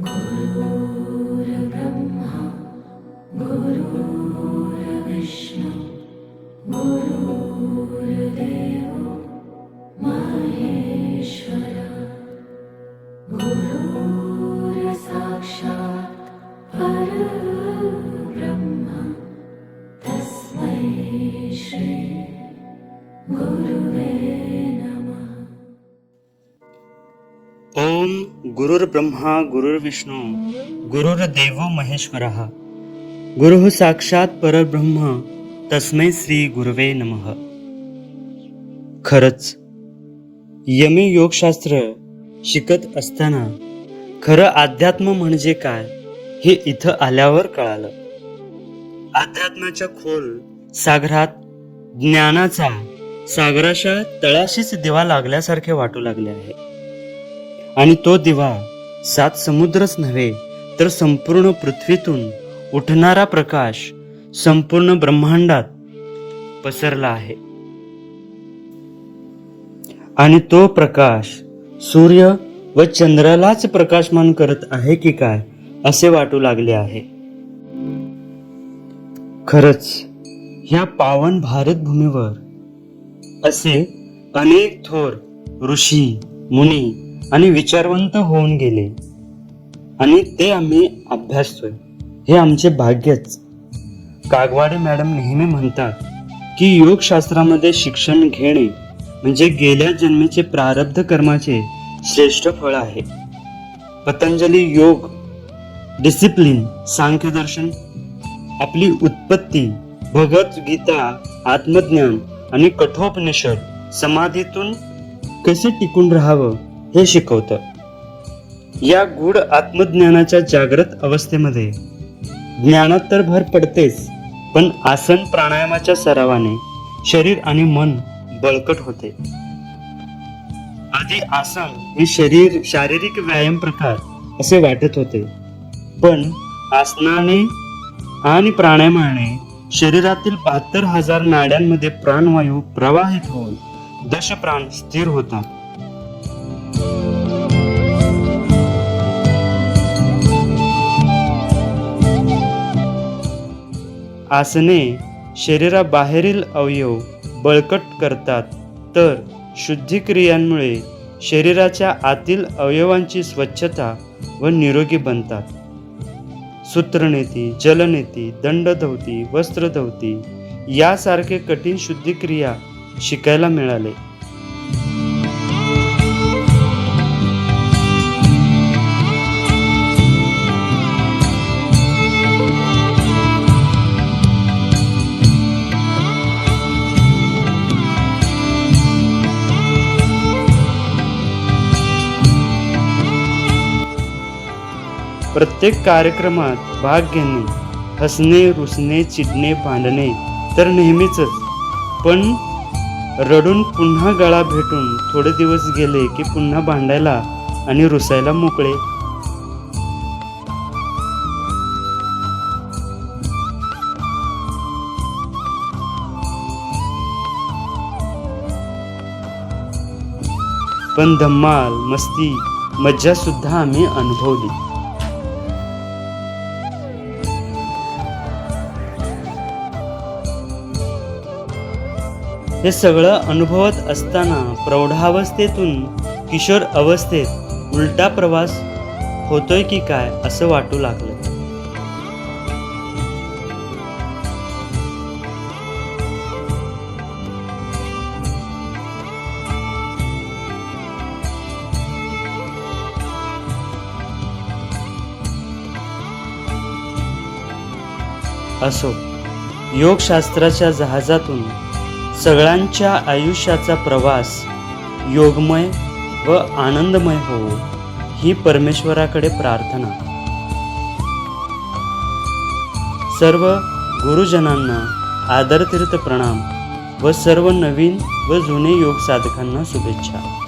गुरूब्रह्म गुरू कृष्ण महेश्वर। गुरूरसाक्षात् परब्रह्मा तस्मै श्री गुरुवेण ओम गुरुर्ब्रह्मा गुरुर्विष्णू गुरुर्देव महेश्वरः. गुरुः साक्षात परब्रह्म तस्मै श्री गुरुवे नमः. खरंच यमी योगशास्त्र शिकत असताना खरं अध्यात्म म्हणजे काय हे इथं आल्यावर कळालं. अध्यात्माच्या खोल सागरात ज्ञानाचा सागराच्या तळाशीच दिवा लागल्यासारखे वाटू लागले आहे. आणि तो दिवा सात समुद्रच नव्हे तर संपूर्ण पृथ्वीतून उठणारा प्रकाश संपूर्ण ब्रह्मांडात पसरला आहे. आणि तो प्रकाश सूर्य व चंद्रालाच प्रकाशमान करत आहे की काय असे वाटू लागले आहे. खरच ह्या पावन भारत भूमीवर असे अनेक थोर ऋषी मुनी आणि विचारवंत होऊन गेले. आणि ते आम्ही अभ्यासतोय. हे आमचे भाग्यच. कागवाडे मॅडम नेहमी म्हणतात की योगशास्त्रामध्ये शिक्षण घेणे म्हणजे गेल्या जन्मीचे प्रारब्ध कर्माचे श्रेष्ठ फळ आहे. पतंजली योग डिसिप्लिन सांख्यदर्शन आपली उत्पत्ती भगवद्गीता आत्मज्ञान आणि कठोपनिषद समाधीतून कसे टिकून राहावं? हे शिकवतं. या गूढ आत्मज्ञानाच्या जागृत अवस्थेमध्ये ज्ञानात तर भर पडतेच पण आसन प्राणायामाच्या सरावाने शरीर आणि मन बळकट होते. आधी आसन हे शरीर शारीरिक व्यायाम प्रकार असे वाटत होते. पण आसनाने आणि प्राणायामाने शरीरातील बहात्तर हजार नाड्यांमध्ये प्राणवायू प्रवाहित होऊन दश प्राण स्थिर होतात. आसने शरीराबाहेरील अवयव बळकट करतात तर शुद्धिक्रियांमुळे शरीराच्या आतील अवयवांची स्वच्छता व निरोगी बनतात. सूत्रनेती जलनेती दंडधवती वस्त्रधवती यासारखे कठीण शुद्धिक्रिया शिकायला मिळाले. प्रत्येक कार्यक्रमात भाग घेणे हसणे रुसणे चिडणे भांडणे तर नेहमीच पण रडून पुन्हा गळा भेटून थोडे दिवस गेले की पुन्हा भांडायला आणि रुसायला मोकळे. पण धम्माल मस्ती मज्जा सुद्धा आम्ही अनुभवली. हे सगळं अनुभवत असताना प्रौढावस्थेतून किशोर अवस्थेत उलटा प्रवास होतोय की काय असं वाटू लागलं. असो योगशास्त्राच्या जहाजातून सगळ्यांच्या आयुष्याचा प्रवास योगमय व आनंदमय हो ही परमेश्वराकडे प्रार्थना. सर्व गुरुजनांना आदरतीर्थ प्रणाम व सर्व नवीन व जुने योग साधकांना शुभेच्छा.